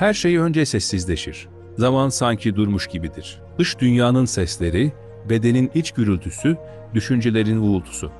Her şey önce sessizleşir. Zaman sanki durmuş gibidir. Dış dünyanın sesleri, bedenin iç gürültüsü, düşüncelerin uğultusu.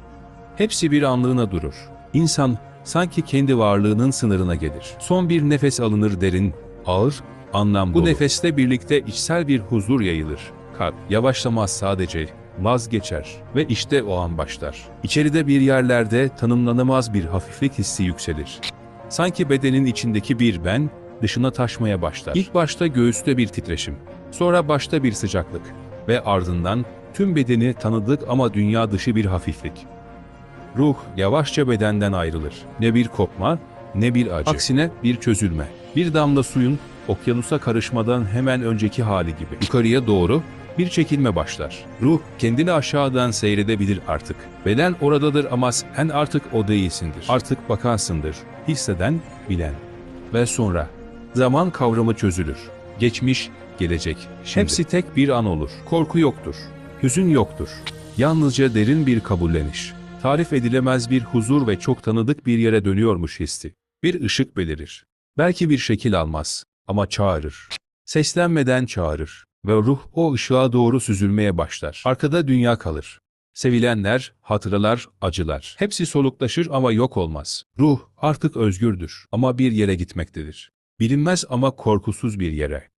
Hepsi bir anlığına durur. İnsan sanki kendi varlığının sınırına gelir. Son bir nefes alınır derin, ağır, anlam Bu nefeste birlikte içsel bir huzur yayılır. Kalp yavaşlamaz sadece, vazgeçer ve işte o an başlar. İçeride bir yerlerde tanımlanamaz bir hafiflik hissi yükselir. Sanki bedenin içindeki bir ben dışına taşmaya başlar. İlk başta göğüste bir titreşim, sonra başta bir sıcaklık ve ardından tüm bedeni tanıdık ama dünya dışı bir hafiflik. Ruh yavaşça bedenden ayrılır. Ne bir kopma, ne bir acı. Aksine bir çözülme. Bir damla suyun okyanusa karışmadan hemen önceki hali gibi. Yukarıya doğru bir çekilme başlar. Ruh kendini aşağıdan seyredebilir artık. Beden oradadır ama sen artık o değilsindir. Artık bakansındır. Hisseden, bilen. Ve sonra zaman kavramı çözülür. Geçmiş, gelecek. Hepsi tek bir an olur. Korku yoktur. Hüzün yoktur. Yalnızca derin bir kabulleniş. Tarif edilemez bir huzur ve çok tanıdık bir yere dönüyormuş hissi. Bir ışık belirir. Belki bir şekil almaz ama çağırır. Seslenmeden çağırır ve ruh o ışığa doğru süzülmeye başlar. Arkada dünya kalır. Sevilenler, hatıralar, acılar. Hepsi soluklaşır ama yok olmaz. Ruh artık özgürdür ama bir yere gitmektedir. Bilinmez ama korkusuz bir yere.